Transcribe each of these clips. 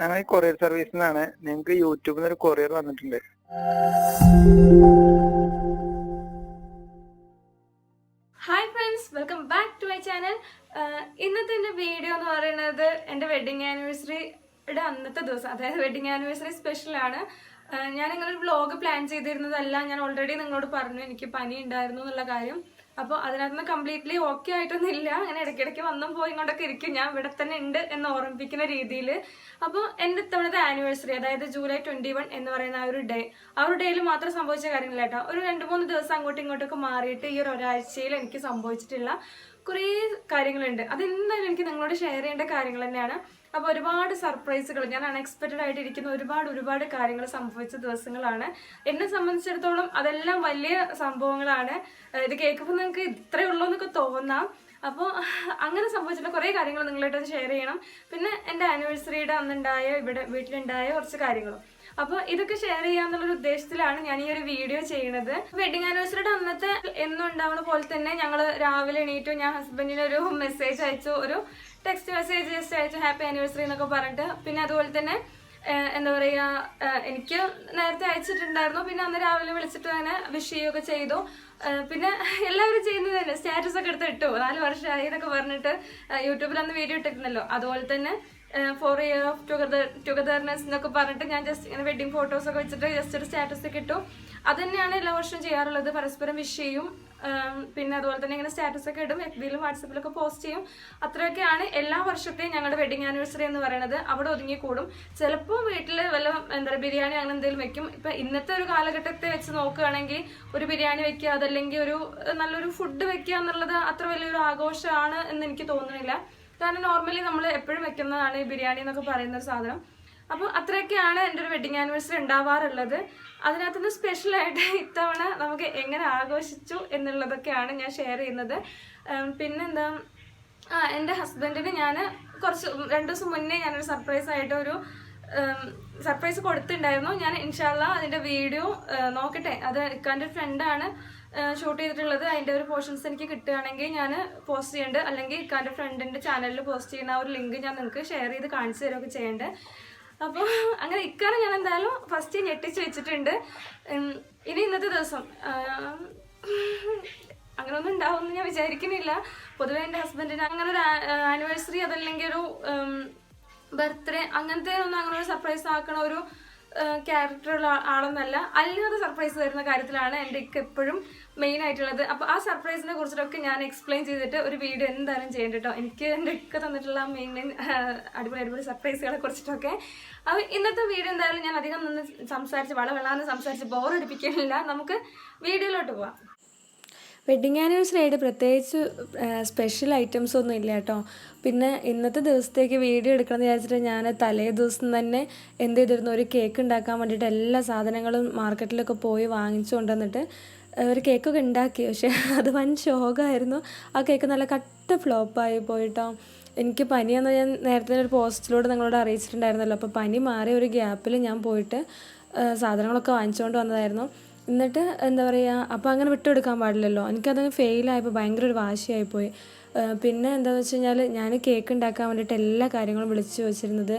ഞങ്ങൾ ഈ കൊറിയർ സർവീസിൽ നിന്നാണ് ഞങ്ങൾക്ക് യൂട്യൂബിൽ നിന്ന് ഒരു കൊറിയർ വന്നിട്ടുണ്ട്. Hi friends welcome back to my channel ഇന്നത്തെ എന്റെ വീഡിയോ എന്ന് പറയുന്നത് എന്റെ വെഡിങ് ആനിവേഴ്സറിയുടെ അന്നത്തെ ദിവസം അതായത് വെഡിങ് ആനിവേഴ്സറി സ്പെഷ്യൽ ആണ്. ഞാൻ ഇങ്ങനെ ഒരു വ്ലോഗ് പ്ലാൻ ചെയ്തിരുന്നതല്ല. ഞാൻ ഓൾറെഡി നിങ്ങളോട് പറഞ്ഞു എനിക്ക് പനി ഉണ്ടായിരുന്നു എന്നുള്ള കാര്യം. അപ്പോൾ അതിനകത്തുനിന്ന് കംപ്ലീറ്റ്ലി ഓക്കെ ആയിട്ടൊന്നും ഇല്ല അങ്ങനെ ഇടയ്ക്കിടയ്ക്ക് വന്നും പോയി കൊണ്ടൊക്കെ ഇരിക്കും. ഞാൻ ഇവിടെ തന്നെ ഉണ്ട് എന്ന് ഓർമ്മിപ്പിക്കുന്ന രീതിയിൽ അപ്പോൾ എന്റെ ഇത്തവണത്തെ ആനിവേഴ്സറി അതായത് ജൂലൈ ട്വന്റി വൺ എന്ന് പറയുന്ന ആ ഒരു ഡേ ആ ഒരു ഡേയിൽ മാത്രം സംഭവിച്ച കാര്യങ്ങൾ കേട്ടോ ഒരു രണ്ട് മൂന്ന് ദിവസം അങ്ങോട്ടും ഇങ്ങോട്ടൊക്കെ മാറിയിട്ട് ഈ ഒരു ഒരാഴ്ചയിൽ എനിക്ക് സംഭവിച്ചിട്ടുള്ള കുറേ കാര്യങ്ങളുണ്ട്. അതെന്തായാലും എനിക്ക് നിങ്ങളോട് ഷെയർ ചെയ്യേണ്ട കാര്യങ്ങൾ തന്നെയാണ്. അപ്പോൾ ഒരുപാട് സർപ്രൈസുകൾ. ഞാൻ അൺഎക്സ്പെക്റ്റഡ് ആയിട്ട് ഇരിക്കുന്ന ഒരുപാട് ഒരുപാട് കാര്യങ്ങൾ സംഭവിച്ച ദിവസങ്ങളാണ്. എന്നെ സംബന്ധിച്ചിടത്തോളം അതെല്ലാം വലിയ സംഭവങ്ങളാണ്. ഇത് കേൾക്കുമ്പോൾ നിങ്ങൾക്ക് ഇത്രയേ ഉള്ളൂ എന്നൊക്കെ തോന്നാം. അപ്പോൾ അങ്ങനെ സംഭവിച്ചിട്ടുള്ള കുറേ കാര്യങ്ങൾ നിങ്ങളായിട്ട് ഷെയർ ചെയ്യണം. പിന്നെ എന്റെ ആനിവേഴ്സറിയുടെ അന്നുണ്ടായ ഇവിടെ വീട്ടിലുണ്ടായ കുറച്ച് കാര്യങ്ങളും. അപ്പോൾ ഇതൊക്കെ ഷെയർ ചെയ്യാന്നുള്ളൊരു ഉദ്ദേശത്തിലാണ് ഞാൻ ഈ ഒരു വീഡിയോ ചെയ്യുന്നത് വെഡിങ് ആനിവേഴ്സറിയുടെ അന്നത്തെ എന്നുണ്ടാവുന്ന പോലെ തന്നെ ഞങ്ങൾ രാവിലെ എണീറ്റു ഞാൻ ഹസ്ബൻഡിന് ഒരു മെസ്സേജ് അയച്ചു ഒരു ടെക്സ്റ്റ് മെസ്സേജ് ജസ്റ്റ് അയച്ചു ഹാപ്പി ആനിവേഴ്സറി എന്നൊക്കെ പറഞ്ഞിട്ട്. പിന്നെ അതുപോലെ തന്നെ എന്താ പറയുക എനിക്ക് നേരത്തെ അയച്ചിട്ടുണ്ടായിരുന്നു. പിന്നെ അന്ന് രാവിലെ വിളിച്ചിട്ട് തന്നെ വിഷ് ചെയ്യുകയൊക്കെ ചെയ്തു. പിന്നെ എല്ലാവരും ചെയ്യുന്നത് തന്നെ. സ്റ്റാറ്റസ് ഒക്കെ എടുത്ത് ഇട്ടു. നാല് വർഷമായി എന്നൊക്കെ പറഞ്ഞിട്ട് യൂട്യൂബിൽ അന്ന് വീഡിയോ ഇട്ടിരുന്നല്ലോ. അതുപോലെ തന്നെ four year of together togetherness എന്നൊക്കെ പറഞ്ഞിട്ട് ഞാൻ ജസ്റ്റ് ഇങ്ങനെ വെഡിങ് ഫോട്ടോസ് ഒക്കെ വെച്ചിട്ട് ജസ്റ്റ് ഒരു സ്റ്റാറ്റസ് ഒക്കെ ഇട്ടു. അത് തന്നെയാണ് എല്ലാ വർഷവും ചെയ്യാറുള്ളത്. പരസ്പരം വിഷ് ചെയ്യും. പിന്നെ അതുപോലെ തന്നെ ഇങ്ങനെ സ്റ്റാറ്റസ് ഒക്കെ ഇടും. എഫ് ബിയിലും വാട്സപ്പിലൊക്കെ പോസ്റ്റ് ചെയ്യും. അത്രയൊക്കെയാണ് എല്ലാ വർഷത്തെയും ഞങ്ങളുടെ വെഡിങ് ആനിവേഴ്സറി എന്ന് പറയുന്നത്. അവിടെ ഒതുങ്ങിക്കൂടും ചിലപ്പോൾ വീട്ടിൽ വല്ല എന്താ പറയുക ബിരിയാണി അങ്ങനെ എന്തെങ്കിലും വെക്കും. ഇപ്പം ഇന്നത്തെ ഒരു കാലഘട്ടത്തെ വെച്ച് നോക്കുകയാണെങ്കിൽ ഒരു ബിരിയാണി വെക്കുക അതല്ലെങ്കിൽ ഒരു നല്ലൊരു ഫുഡ് വെക്കുക എന്നുള്ളത് അത്ര വലിയൊരു ആഘോഷമാണ് എന്ന് എനിക്ക് തോന്നുന്നില്ല. കാരണം നോർമലി നമ്മൾ എപ്പോഴും വെക്കുന്നതാണ് ഈ ബിരിയാണി എന്നൊക്കെ പറയുന്ന ഒരു സാധനം. അപ്പോൾ അത്രയൊക്കെയാണ് എന്റെ ഒരു വെഡിങ് ആനിവേഴ്സറി ഉണ്ടാവാറുള്ളത്. അതിനകത്തുനിന്ന് സ്പെഷ്യലായിട്ട് ഇത്തവണ നമുക്ക് എങ്ങനെ ആഘോഷിച്ചു എന്നുള്ളതൊക്കെയാണ് ഞാൻ ഷെയർ ചെയ്യുന്നത്. പിന്നെന്താ? ആ എന്റെ ഹസ്ബൻഡിന് ഞാൻ കുറച്ച് രണ്ട് ദിവസം മുന്നേ ഞാനൊരു സർപ്രൈസ് ആയിട്ട് ഒരു സർപ്രൈസ് കൊടുത്തിട്ടുണ്ടായിരുന്നു. ഞാൻ ഇൻഷാല്ല അതിന്റെ വീഡിയോ നോക്കട്ടെ. അത് ഇക്കാന്റെ ഫ്രണ്ടാണ് ഷൂട്ട് ചെയ്തിട്ടുള്ളത്. അതിന്റെ ഒരു പോർഷൻസ് എനിക്ക് കിട്ടുകയാണെങ്കിൽ ഞാൻ പോസ്റ്റ് ചെയ്യേണ്ട. അല്ലെങ്കിൽ ഇക്കാന്റെ ഫ്രണ്ടിന്റെ ചാനലിൽ പോസ്റ്റ് ചെയ്യുന്ന ഒരു ലിങ്ക് ഞാൻ നിങ്ങൾക്ക് ഷെയർ ചെയ്ത് കാണിച്ചു തരുമൊക്കെ ചെയ്യേണ്ടത് അപ്പോൾ അങ്ങനെ ഇക്കാനെ ഞാൻ എന്തായാലും ഫസ്റ്റ് ഞെട്ടിച്ച് വെച്ചിട്ടുണ്ട്. ഇനി ഇന്നത്തെ ദിവസം അങ്ങനെ ഒന്നും ഉണ്ടാവുമെന്ന് ഞാൻ വിചാരിക്കുന്നില്ല. പൊതുവെ എന്റെ ഹസ്ബൻഡിന് അങ്ങനെ ഒരു ആനിവേഴ്സറി അതല്ലെങ്കിൽ ഒരു ബർത്ത്ഡേ അങ്ങനത്തെ ഒന്നും അങ്ങനെ ഒരു സർപ്രൈസ് ആക്കണ ഒരു ക്യാരക്ടറുള്ള ആളെന്നല്ല. അല്ലാതെ സർപ്രൈസ് തരുന്ന കാര്യത്തിലാണ് എന്റെ ഒക്കെ എപ്പോഴും മെയിൻ ആയിട്ടുള്ളത്. അപ്പോൾ ആ സർപ്രൈസിനെ കുറിച്ചിട്ടൊക്കെ ഞാൻ എക്സ്പ്ലെയിൻ ചെയ്തിട്ട് ഒരു വീഡിയോ എന്തായാലും ചെയ്യേണ്ട കേട്ടോ എനിക്ക് എന്റെ ഇക്ക തന്നിട്ടുള്ള മെയിൻ മെയിൻ അടിപൊളി അടിപൊളി സർപ്രൈസുകളെ കുറിച്ചിട്ടൊക്കെ. അപ്പോൾ ഇന്നത്തെ വീഡിയോ എന്തായാലും ഞാൻ അധികം നിന്ന് സംസാരിച്ച് വളവെള്ളാന്ന് സംസാരിച്ച് ബോറടിപ്പിക്കുന്നില്ല നമുക്ക് വീഡിയോയിലോട്ട് പോവാം. വെഡിങ് ആനിവേഴ്സറി ആയിട്ട് പ്രത്യേകിച്ച് സ്പെഷ്യൽ ഐറ്റംസ് ഒന്നും ഇല്ല കേട്ടോ. പിന്നെ ഇന്നത്തെ ദിവസത്തേക്ക് വീഡിയോ എടുക്കണമെന്ന് വിചാരിച്ചിട്ട് ഞാൻ തലേ ദിവസം തന്നെ എന്ത് ചെയ്തിരുന്നു? ഒരു കേക്ക് ഉണ്ടാക്കാൻ വേണ്ടിയിട്ട് എല്ലാ സാധനങ്ങളും മാർക്കറ്റിലൊക്കെ പോയി വാങ്ങിച്ചു കൊണ്ടുവന്നിട്ട് ഒരു കേക്കൊക്കെ ഉണ്ടാക്കി. പക്ഷേ അത് വൻ ശോകമായിരുന്നു. ആ കേക്ക് നല്ല കട്ട ഫ്ലോപ്പായി പോയിട്ടോ. എനിക്ക് പനിയെന്ന് ഞാൻ നേരത്തെ ഒരു പോസ്റ്റിലൂടെ നിങ്ങളോട് അറിയിച്ചിട്ടുണ്ടായിരുന്നല്ലോ. അപ്പോൾ പനി മാറിയ ഒരു ഗ്യാപ്പിൽ ഞാൻ പോയിട്ട് സാധനങ്ങളൊക്കെ വാങ്ങിച്ചുകൊണ്ട് വന്നതായിരുന്നു. എന്നിട്ട് എന്താ പറയുക അപ്പോൾ അങ്ങനെ വിട്ടുകൊടുക്കാൻ പാടില്ലല്ലോ. എനിക്കതങ്ങ് ഫെയിലായപ്പോൾ ഭയങ്കര ഒരു വാശിയായിപ്പോയി പിന്നെ എന്താണെന്ന് വെച്ച് കഴിഞ്ഞാൽ ഞാൻ കേക്ക് ഉണ്ടാക്കാൻ വേണ്ടിയിട്ട് എല്ലാ കാര്യങ്ങളും വിളിച്ചു വെച്ചിരുന്നത്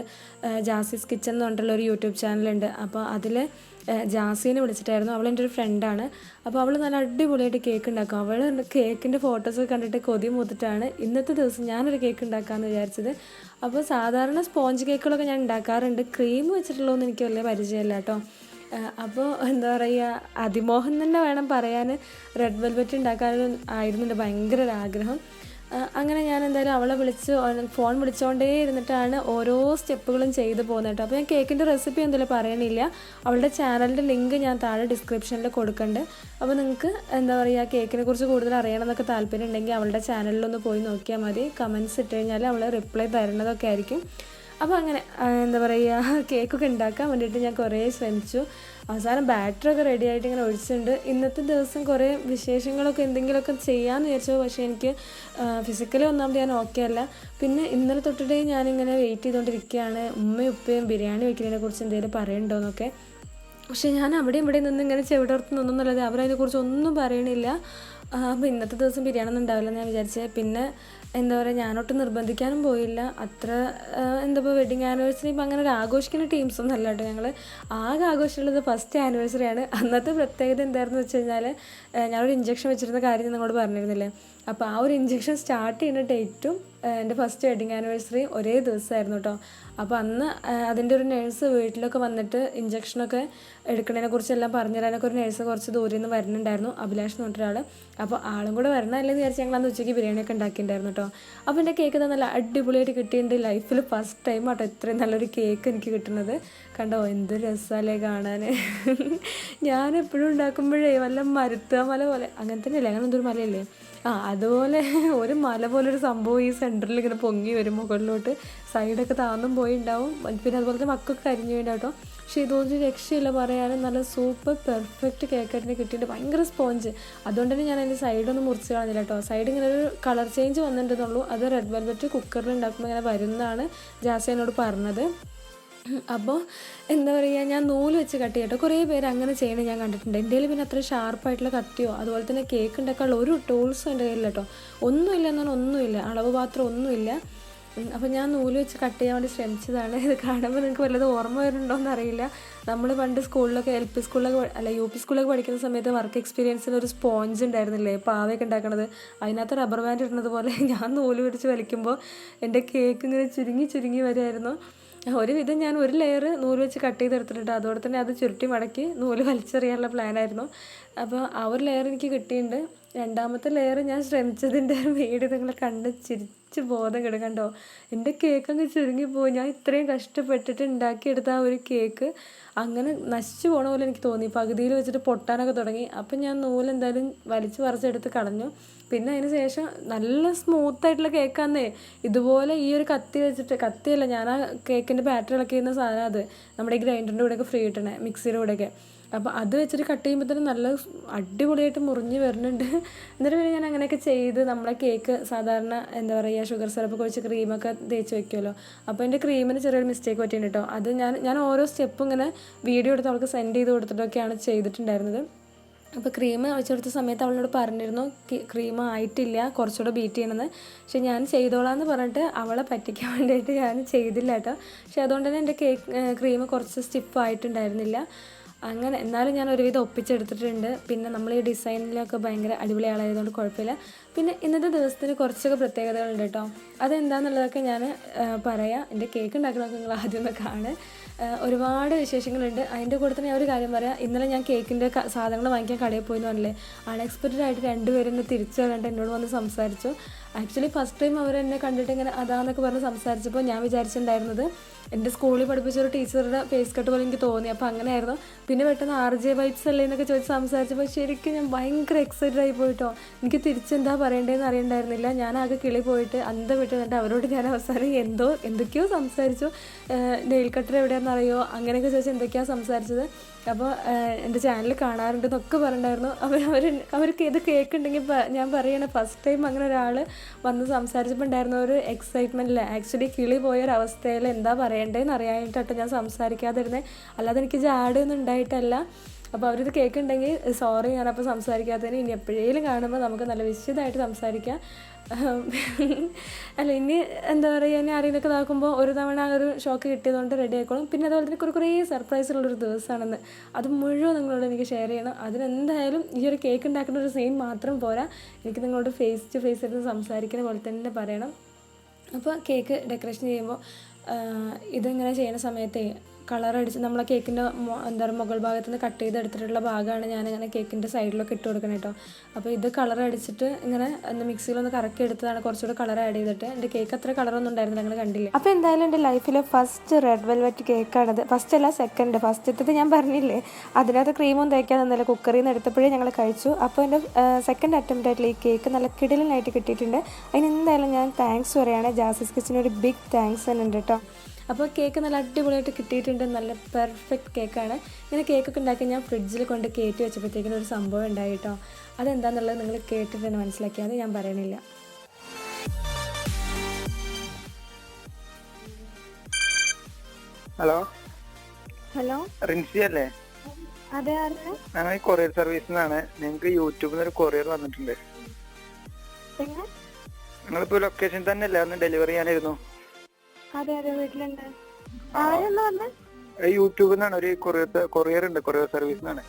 ജാസിസ് കിച്ചൺ എന്ന് പറഞ്ഞിട്ടുള്ള ഒരു യൂട്യൂബ് ചാനലുണ്ട് അപ്പോൾ അതിൽ ജാസീനെ വിളിച്ചിട്ടായിരുന്നു. അവൾ എന്റെ ഒരു ഫ്രണ്ടാണ് അപ്പോൾ അവൾ നല്ല അടിപൊളിയായിട്ട് കേക്ക് ഉണ്ടാക്കും. അവൾ കേക്കിന്റെ ഫോട്ടോസ് കണ്ടിട്ട് കൊതി മൂത്തിട്ടാണ് ഇന്നത്തെ ദിവസം ഞാനൊരു കേക്ക് ഉണ്ടാക്കാമെന്ന് വിചാരിച്ചത്. അപ്പോൾ സാധാരണ സ്പോഞ്ച് കേക്കുകളൊക്കെ ഞാൻ ഉണ്ടാക്കാറുണ്ട്. ക്രീം വെച്ചിട്ടുള്ളതൊന്നും എനിക്ക് വലിയ പരിചയമില്ല കേട്ടോ. അപ്പോൾ എന്താ പറയുക അതിമോഹം തന്നെ വേണം പറയാൻ റെഡ് വെൽവെറ്റ് ഉണ്ടാക്കാനും ആയിരുന്നുണ്ട് ഭയങ്കര ഒരു ആഗ്രഹം. അങ്ങനെ ഞാൻ എന്തായാലും അവളെ വിളിച്ച് ഫോൺ വിളിച്ചുകൊണ്ടേ ഇരുന്നിട്ടാണ് ഓരോ സ്റ്റെപ്പുകളും ചെയ്ത് പോകുന്നത് കേട്ടോ. അപ്പോൾ ഞാൻ കേക്കിന്റെ റെസിപ്പി എന്തെങ്കിലും പറയണില്ല. അവളുടെ ചാനലിന്റെ ലിങ്ക് ഞാൻ താഴെ ഡിസ്ക്രിപ്ഷനിൽ കൊടുക്കുന്നുണ്ട് അപ്പോൾ നിങ്ങൾക്ക് എന്താ പറയുക കേക്കിനെ കുറിച്ച് കൂടുതൽ അറിയണം എന്നൊക്കെ താല്പര്യം ഉണ്ടെങ്കിൽ അവളുടെ ചാനലിലൊന്ന് പോയി നോക്കിയാൽ മതി. കമൻസ് ഇട്ട് കഴിഞ്ഞാൽ അവൾ റിപ്ലൈ തരുന്നതൊക്കെ ആയിരിക്കും. അപ്പോൾ അങ്ങനെ എന്താ പറയുക കേക്കൊക്കെ ഉണ്ടാക്കാൻ വേണ്ടിയിട്ട് ഞാൻ കുറേ ശ്രമിച്ചു. അവസാനം ബാറ്ററൊക്കെ റെഡി ആയിട്ട് ഇങ്ങനെ ഒഴിച്ചിട്ടുണ്ട്. ഇന്നത്തെ ദിവസം കുറേ വിശേഷങ്ങളൊക്കെ എന്തെങ്കിലുമൊക്കെ ചെയ്യാമെന്ന് വിചാരിച്ചു. പക്ഷേ എനിക്ക് ഫിസിക്കലി ഒന്നാമത് ഞാൻ ഓക്കെ അല്ല. പിന്നെ ഇന്നലെ തൊട്ടിട്ടേ ഞാനിങ്ങനെ വെയിറ്റ് ചെയ്തുകൊണ്ടിരിക്കുകയാണ് ഉമ്മയും ഉപ്പയും ബിരിയാണി വയ്ക്കുന്നതിനെ കുറിച്ച് എന്തെങ്കിലും പറയണ്ടോന്നൊക്കെ. പക്ഷേ ഞാൻ അവിടെ ഇവിടെ നിന്ന് ഇങ്ങനെ ചെവിടർത്ത് നിന്നൊന്നുമല്ലാതെ അവരതിനെക്കുറിച്ച് ഒന്നും പറയണില്ല. അപ്പോൾ ഇന്നത്തെ ദിവസം ബിരിയാണി ഒന്നും ഉണ്ടാവില്ല ഞാൻ വിചാരിച്ചത് പിന്നെ എന്താ പറയുക ഞാനൊട്ടും നിർബന്ധിക്കാനും പോയില്ല. അത്ര എന്താ ഇപ്പോൾ വെഡിങ് ആനിവേഴ്സറി ഇപ്പം അങ്ങനെ ഒരു ആഘോഷിക്കുന്ന ടീംസ് ഒന്നും അല്ല കേട്ടോ ഞങ്ങൾ ആകെ ആഘോഷിച്ചുള്ളത് ഫസ്റ്റ് ആനിവേഴ്സറി ആണ്. അന്നത്തെ പ്രത്യേകത എന്തായിരുന്നു വെച്ച് കഴിഞ്ഞാൽ ഞാനൊരു ഇഞ്ചക്ഷൻ വെച്ചിരുന്ന കാര്യം നിങ്ങളോട് പറഞ്ഞിരുന്നില്ലേ? അപ്പോൾ ആ ഒരു ഇഞ്ചക്ഷൻ സ്റ്റാർട്ട് ചെയ്യുന്ന ഡേറ്റും എന്റെ ഫസ്റ്റ് വെഡിങ് ആനിവേഴ്സറി ഒരേ ദിവസമായിരുന്നു കേട്ടോ. അപ്പോൾ അന്ന് അതിന്റെ ഒരു നേഴ്സ് വീട്ടിലൊക്കെ വന്നിട്ട് ഇഞ്ചക്ഷനൊക്കെ എടുക്കുന്നതിനെ കുറിച്ചെല്ലാം പറഞ്ഞു തരാനൊക്കെ ഒരു നേഴ്സ് കുറച്ച് ദൂരെ നിന്ന് വരുന്നുണ്ടായിരുന്നു. അഭിലാഷ് എന്ന് പറഞ്ഞൊരാൾ അപ്പോൾ ആളും കൂടെ വരണമല്ലെന്ന് വിചാരിച്ച് ഞങ്ങൾ അന്ന് ഉച്ചയ്ക്ക് ബിരിയാണിയൊക്കെ ഉണ്ടാക്കിയിട്ടുണ്ടായിരുന്നു കേട്ടോ അപ്പോൾ എന്റെ കേക്ക് നല്ല അടിപൊളിയായിട്ട് കിട്ടിയിട്ടുണ്ട് ലൈഫിൽ ഫസ്റ്റ് ടൈം ആട്ടോ ഇത്രയും നല്ലൊരു കേക്ക് എനിക്ക് കിട്ടുന്നത്. കണ്ടോ എന്ത് രസമല്ലേ കാണാൻ ഞാൻ എപ്പോഴും ഉണ്ടാക്കുമ്പോഴേ വല്ല മരുത്തുക മല പോലെ. അങ്ങനെ തന്നെയല്ലേ? അങ്ങനെ എന്തൊരു മലയല്ലേ? ആ അതുപോലെ ഒരു മല പോലെ ഒരു സംഭവം ഈ സെന്ററിൽ ഇങ്ങനെ പൊങ്ങി വരും മുകളിലോട്ട്. സൈഡൊക്കെ താന്നും പോയി ഉണ്ടാവും പിന്നെ അതുപോലെ തന്നെ മക്കൊക്കെ കരിഞ്ഞു വേണ്ട കേട്ടോ പക്ഷേ ഇതൊന്നും രക്ഷയില്ല പറയാനും. നല്ല സൂപ്പർ പെർഫെക്റ്റ് കേക്കായിട്ട് കിട്ടിയിട്ട് ഭയങ്കര സ്പോഞ്ച്. അതുകൊണ്ട് തന്നെ ഞാൻ അതിന്റെ സൈഡൊന്നും മുറിച്ച് കളഞ്ഞില്ല കേട്ടോ. സൈഡ് ഇങ്ങനെ ഒരു കളർ ചേഞ്ച് വന്നിട്ടുണ്ടെന്നുള്ളൂ. അത് റെഡ് വെൽവെറ്റ് കുക്കറിൽ ഉണ്ടാക്കുമ്പോൾ ഇങ്ങനെ വരുന്നതാണ് ജാസി എന്നോട് പറഞ്ഞത്. അപ്പോൾ എന്താ പറയുക ഞാൻ നൂൽ വെച്ച് കട്ട് ചെയ്യട്ടോ. കുറേ പേര് അങ്ങനെ ചെയ്യണത് ഞാൻ കണ്ടിട്ടുണ്ട്. എന്റെ പിന്നെ അത്ര ഷാർപ്പായിട്ടുള്ള കത്തിയോ അതുപോലെ തന്നെ കേക്ക് ഉണ്ടാക്കാനുള്ള ഒരു ടൂൾസും എന്റെ കയ്യിലില്ല ഒന്നുമില്ല എന്നാൽ ഒന്നുമില്ല. അളവ് പാത്രം ഒന്നുമില്ല. അപ്പോൾ ഞാൻ നൂൽ വെച്ച് കട്ട് ചെയ്യാൻ വേണ്ടി ശ്രമിച്ചതാണ്. ഇത് കാണുമ്പോൾ നിങ്ങൾക്ക് വല്ലത് ഓർമ്മ വരുന്നുണ്ടോയെന്ന് അറിയില്ല. നമ്മൾ പണ്ട് സ്കൂളിലൊക്കെ എൽ പി സ്കൂളിലൊക്കെ അല്ല യു പി സ്കൂളിലൊക്കെ പഠിക്കുന്ന സമയത്ത് വർക്ക് എക്സ്പീരിയൻസിന് ഒരു സ്പോഞ്ച് ഉണ്ടായിരുന്നില്ലേ? പാവയൊക്കെ ഉണ്ടാക്കണത്. അതിനകത്ത് റബ്ബർ ബാൻഡ് ഇടുന്നത് പോലെ ഞാൻ നൂൽ പിടിച്ച് വലിക്കുമ്പോൾ എന്റെ കേക്ക് ഇങ്ങനെ ചുരുങ്ങി ചുരുങ്ങി വരുമായിരുന്നു ഒരുവിധം ഞാൻ ഒരു ലെയർ നൂൽ വെച്ച് കട്ട് ചെയ്തെടുത്തിട്ടുണ്ട്. അതോടെ തന്നെ അത് ചുരുട്ടി മടക്കി നൂൽ വലിച്ചെറിയാനുള്ള പ്ലാനായിരുന്നു അപ്പോൾ ആ ഒരു ലെയർ എനിക്ക് കിട്ടിയിട്ടുണ്ട്. രണ്ടാമത്തെ ലെയർ ഞാൻ ശ്രമിച്ചതിന്റെ വീട് നിങ്ങൾ കണ്ട് ചിരിച്ച് ബോധം കിടക്കണ്ടോ എന്റെ കേക്ക് അങ്ങ് ചുരുങ്ങിപ്പോയി ഞാൻ ഇത്രയും കഷ്ടപ്പെട്ടിട്ട് ഉണ്ടാക്കിയെടുത്ത ആ ഒരു കേക്ക് അങ്ങനെ നശിച്ചു പോണ പോലെ എനിക്ക് തോന്നി. പകുതിയിൽ വെച്ചിട്ട് പൊട്ടാനൊക്കെ തുടങ്ങി. അപ്പം ഞാൻ നൂൽ എന്തായാലും വലിച്ചു പറിച്ചെടുത്ത് കളഞ്ഞു. പിന്നെ അതിന് ശേഷം നല്ല സ്മൂത്ത് ആയിട്ടുള്ള കേക്കാന്നേ ഇതുപോലെ ഈ ഒരു കത്തി വെച്ചിട്ട് കത്തിയല്ല ഞാൻ ആ കേക്കിന്റെ ബാറ്ററി ഇളക്കി ചെയ്യുന്ന സാധനം അത്. നമ്മുടെ ഈ ഗ്രൈൻഡറിന്റെ കൂടെയൊക്കെ ഫ്രീ കിട്ടണേ മിക്സിയുടെ കൂടെയൊക്കെ. അപ്പോൾ അത് വെച്ചിട്ട് കട്ട് ചെയ്യുമ്പോൾ തന്നെ നല്ല അടിപൊളിയായിട്ട് മുറിഞ്ഞ് വരുന്നുണ്ട്. എന്നിട്ട് പിന്നെ ഞാൻ അങ്ങനെയൊക്കെ ചെയ്ത് നമ്മളെ കേക്ക് സാധാരണ എന്താ പറയുക ഷുഗർ സിറപ്പ് കുഴിച്ച് ക്രീമൊക്കെ തേച്ച് വെക്കുമല്ലോ അപ്പോൾ എന്റെ ക്രീമിന് ചെറിയൊരു മിസ്റ്റേക്ക് പറ്റിയിട്ടുണ്ട് അത് ഞാൻ ഞാൻ ഓരോ സ്റ്റെപ്പ് ഇങ്ങനെ വീഡിയോ എടുത്ത് അവൾക്ക് സെൻഡ് ചെയ്ത് കൊടുത്തിട്ടൊക്കെയാണ് ചെയ്തിട്ടുണ്ടായിരുന്നത്. അപ്പോൾ ക്രീം വെച്ചെടുത്ത സമയത്ത് അവളോട് പറഞ്ഞിരുന്നു ക്രീം ആയിട്ടില്ല കുറച്ചുകൂടെ ബീറ്റ് ചെയ്യണമെന്ന് പക്ഷെ ഞാൻ ചെയ്തോളാന്ന് പറഞ്ഞിട്ട് അവളെ പറ്റിക്കാൻ വേണ്ടിയിട്ട് ഞാൻ ചെയ്തില്ല കേട്ടോ പക്ഷെ അതുകൊണ്ട് തന്നെ എന്റെ കേക്ക് ക്രീം കുറച്ച് സ്റ്റിഫ് ആയിട്ടുണ്ടായിരുന്നില്ല. അങ്ങനെ എന്നാലും ഞാൻ ഒരുവിധം ഒപ്പിച്ചെടുത്തിട്ടുണ്ട്. പിന്നെ നമ്മൾ ഈ ഡിസൈനിലൊക്കെ ഭയങ്കര അടിപൊളി ആളായതുകൊണ്ട് കുഴപ്പമില്ല. പിന്നെ ഇന്നത്തെ ദിവസത്തിന് കുറച്ചൊക്കെ പ്രത്യേകതകളുണ്ട് കേട്ടോ. അതെന്താണെന്നുള്ളതൊക്കെ ഞാൻ പറയാം. എന്റെ കേക്ക് ഉണ്ടാക്കണമൊക്കെ നിങ്ങൾ ആദ്യം ഒന്ന് കാണ്. ഒരുപാട് വിശേഷങ്ങളുണ്ട്. അതിന്റെ കൂടെ തന്നെ ഞാൻ ഒരു കാര്യം പറയാം. ഇന്നലെ ഞാൻ കേക്കിന്റെ സാധനങ്ങൾ വാങ്ങിക്കാൻ കടയിൽ പോയി എന്ന് പറഞ്ഞില്ലേ? അൺഎക്സ്പെക്റ്റഡ് ആയിട്ട് രണ്ടുപേരും തിരിച്ചു വരേണ്ട എന്നോട് വന്ന് സംസാരിച്ചു. ആക്ച്വലി ഫസ്റ്റ് ടൈം അവർ എന്നെ കണ്ടിട്ട് ഇങ്ങനെ അതാന്നൊക്കെ പറഞ്ഞ് സംസാരിച്ചപ്പോൾ ഞാൻ വിചാരിച്ചിട്ടുണ്ടായിരുന്നത് എന്റെ സ്കൂളിൽ പഠിപ്പിച്ച ഒരു ടീച്ചറുടെ ഫേസ് കട്ട് പോലെ എനിക്ക് തോന്നി. അപ്പോൾ അങ്ങനെയായിരുന്നു. പിന്നെ പെട്ടെന്ന് ആർ ജെ വൈബ്സ് അല്ലേ എന്നൊക്കെ ചോദിച്ച് സംസാരിച്ചപ്പോൾ ശരിക്കും ഞാൻ ഭയങ്കര എക്സൈറ്റഡ് ആയി പോയിട്ടോ. എനിക്ക് തിരിച്ചെന്താ പറയേണ്ടതെന്ന് അറിയണ്ടായിരുന്നില്ല. ഞാൻ ആകെ കിളി പോയിട്ട് അന്ത വിട്ട് എന്നിട്ട് അവരോട് ഞാൻ അവസാനം എന്തോ എന്തൊക്കെയോ സംസാരിച്ചു. നെയിൽ കട്ടർ എവിടെയാണെന്ന് എവിടെയാണെന്നറിയോ? അങ്ങനെയൊക്കെ ചോദിച്ച് എന്തൊക്കെയാണ് സംസാരിച്ചത്. അപ്പോൾ എന്റെ ചാനൽ കാണാറുണ്ടെന്നൊക്കെ പറഞ്ഞിട്ടുണ്ടായിരുന്നു. അവർ അവർ അവർക്ക് ഇത് കേൾക്കുന്നുണ്ടെങ്കിൽ ഞാൻ പറയണ ഫസ്റ്റ് ടൈം അങ്ങനെ ഒരാൾ വന്ന് സംസാരിച്ചപ്പോൾ ഉണ്ടായിരുന്ന ഒരു എക്സൈറ്റ്മെന്റിൽ ആക്ച്വലി കിളി പോയ ഒരു അവസ്ഥയിൽ എന്താ പറയേണ്ടതെന്ന് അറിയാനായിട്ടാണ് ഞാൻ സംസാരിക്കാതിരുന്നത് അല്ലാതെ എനിക്ക് ജാടൊന്നും ഉണ്ടായിട്ടല്ല. അപ്പോൾ അവരിത് കേൾക്കുന്നുണ്ടെങ്കിൽ സോറി ഞാനപ്പോൾ സംസാരിക്കാത്തതിന് ഇനി എപ്പോഴേലും കാണുമ്പോൾ നമുക്ക് നല്ല വിശദമായിട്ട് സംസാരിക്കാം. അല്ല ഇനി എന്താ പറയുക ഇനി ആരെങ്കിലുമൊക്കെ ഇതാക്കുമ്പോൾ ഒരു തവണ ആ ഒരു ഷോക്ക് കിട്ടിയതുകൊണ്ട് റെഡി ആയിക്കോളും. പിന്നെ അതുപോലെ തന്നെ കുറേ കുറേ സർപ്രൈസുള്ളൊരു ദിവസമാണെന്ന് അത് മുഴുവൻ നിങ്ങളോട് എനിക്ക് ഷെയർ ചെയ്യണം. അതിനെന്തായാലും ഈ ഒരു കേക്ക് ഉണ്ടാക്കുന്ന ഒരു സീൻ മാത്രം പോരാ. എനിക്ക് നിങ്ങളോട് ഫേസ് ടു ഫേസ് ഇരുന്ന് സംസാരിക്കുന്ന പോലെ തന്നെ പറയണം. അപ്പോൾ കേക്ക് ഡെക്കറേഷൻ ചെയ്യുമ്പോൾ ഇതിങ്ങനെ ചെയ്യുന്ന സമയത്ത് കളർ അടിച്ച് നമ്മളെ കേക്കിന്റെ എന്താ പറയുക മുകൾ ഭാഗത്ത് നിന്ന് കട്ട് ചെയ്തെടുത്തിട്ടുള്ള ഭാഗമാണ് ഞാനിങ്ങനെ കേക്കിന്റെ സൈഡിലൊക്കെ ഇട്ട് കൊടുക്കണം കേട്ടോ അപ്പോൾ ഇത് കളർ അടിച്ചിട്ട് ഇങ്ങനെ ഒന്ന് മിക്സിയിലൊന്ന് കറക്കി എടുത്തതാണ് കുറച്ചുകൂടെ കളർ ആഡ് ചെയ്തിട്ട്. എന്റെ കേക്ക് അത്ര കളറൊന്നും ഉണ്ടായിരുന്നില്ല. നിങ്ങൾ കണ്ടില്ലേ? അപ്പോൾ എന്തായാലും എന്റെ ലൈഫിലെ ഫസ്റ്റ് റെഡ് വെൽവെറ്റ് കേക്കാണത്. ഫസ്റ്റ് അല്ല സെക്കൻഡ്. ഫസ്റ്റത്തത് ഞാൻ പറഞ്ഞില്ലേ? അതിനകത്ത് ക്രീമൊന്നും തേക്കാൻ തന്നില്ല കുക്കറിൽ നിന്ന് എടുത്തപ്പോഴേ ഞങ്ങൾ കഴിച്ചു. അപ്പോൾ എന്റെ സെക്കൻഡ് അറ്റംപ്റ്റ് ആയിട്ടുള്ള ഈ കേക്ക് നല്ല കിടിലനായിട്ട് കിട്ടിയിട്ടുണ്ട്. അതിന് എന്തായാലും ഞാൻ താങ്ക്സ് പറയുകയാണ് ജാസിസ് കിച്ചനൊരു ബിഗ് താങ്ക്സ് തന്നെ ഉണ്ട് കേട്ടോ അപ്പോൾ കേക്ക് നല്ല അടിപൊളിയായിട്ട് കിട്ടിയിട്ടുണ്ട്. നല്ല പെർഫെക്റ്റ് കേക്കാണ്. ഇങ്ങനെ കേക്കൊക്കെ ഉണ്ടാക്കി ഞാൻ ഫ്രിഡ്ജിൽ കൊണ്ട് കയറ്റി വെച്ചപ്പോഴത്തേക്കിനും ഒരു സംഭവം ഉണ്ടായി കേട്ടോ. അതെന്താണെന്നുള്ളത് നിങ്ങൾ കേട്ടിട്ട് തന്നെ മനസ്സിലാക്കിയാൽ ഞാൻ പറയണില്ല. ഹലോ? ഹലോ? റിൻസി അല്ലേ? അതെ ഞങ്ങൾ ഈ കൊറിയർ സർവീസിൽ നിന്നാണ്. ഞങ്ങൾക്ക് യൂട്യൂബിൽ നിന്ന് ഒരു കൊറിയർ വന്നിട്ടുണ്ട്. നിങ്ങളിപ്പോ ലൊക്കേഷൻ തന്നെ അല്ലേ ഒന്ന് ഡെലിവറി ചെയ്യാനായിരുന്നു. അതെ അതെ വീട്ടിലുണ്ട്. യൂട്യൂബിൽ നിന്നാണ്. ഒരു കൊറിയർ കൊറിയർ ഉണ്ട്. കൊറിയർ സർവീസ് എന്നാണ്